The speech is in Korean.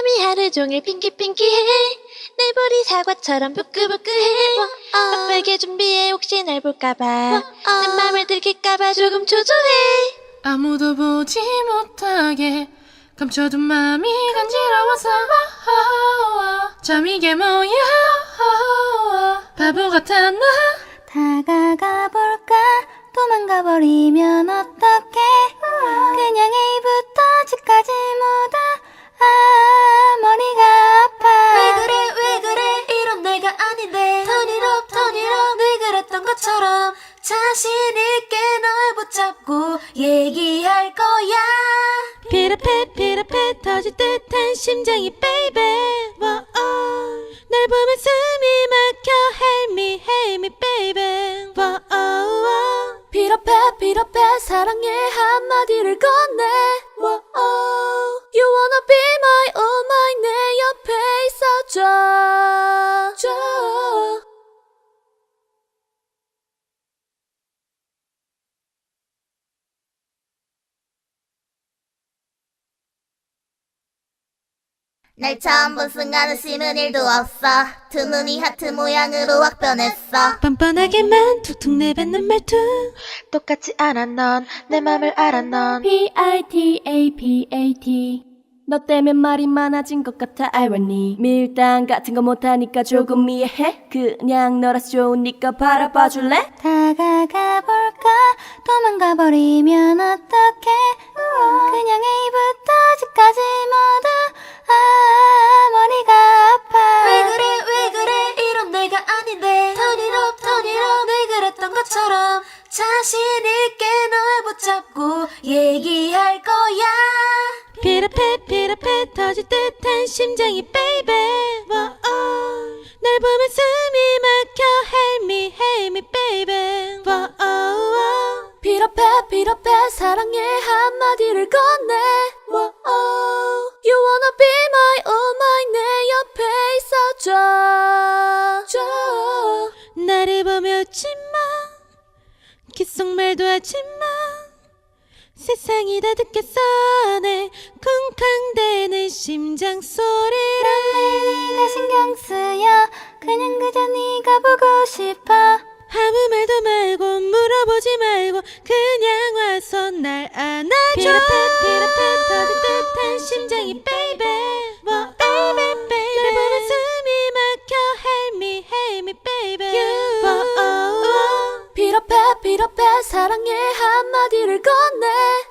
맘이 하루 종일 핑키핑키해. 내 볼이 사과처럼 부끄부끄해. 바쁘게 준비해 혹시 날 볼까봐. 내 맘을 들킬까봐 조금 초조해. 아무도 보지 못하게 감춰둔 맘이 간지러워서. 잠 이 게 뭐야. 바보 같아 나? 다가가 볼까? 도망가 버리면 아닌데. Turn it up turn it up. 늘 그랬던 것처럼 자신 있게 널 붙잡고 얘기할 거야. 피라페 피라페 터질 듯한 심장이 baby. 와, 어. 날 보면 숨이 막혀. Help me help me baby. 어. 비럽해 비럽해 사랑의 한마디를 건네. You 날 처음 본 순간은 심은 일도 없어. 두 눈이 하트 모양으로 확 변했어. 뻔뻔하게만 툭툭 내뱉는 말투. 똑같이 알아 넌. 내 맘을 알아 넌. P-I-T-A-P-A-T 너 때문에 말이 많아진 것 같아 irony. 밀당 같은 거 못하니까 조금 이해해? 그냥 너라서 좋으니까 바라봐 줄래? 다가가 볼까? 도망가 버리면 아닌데. Turn it up turn it up 늘 그랬던 것처럼 자신 있게 널 붙잡고 얘기할 거야. 피라페 피라페 터질 듯한 심장이 baby. 와, 어. 날 보면 숨이 막혀 help me help me baby. 와, 어, 어. 비럽해 사랑의 한마디를 건네 귓속말도 하지마 세상이 다 듣겠어. 내 쿵쾅대는 심장 소리를 네가 신경 쓰여 그냥 그저 네가 보고 싶어. 아무 말도 말고 물어보지 말고 그냥 와서 날 안아줘 비럽해 사랑의 한마디를 건네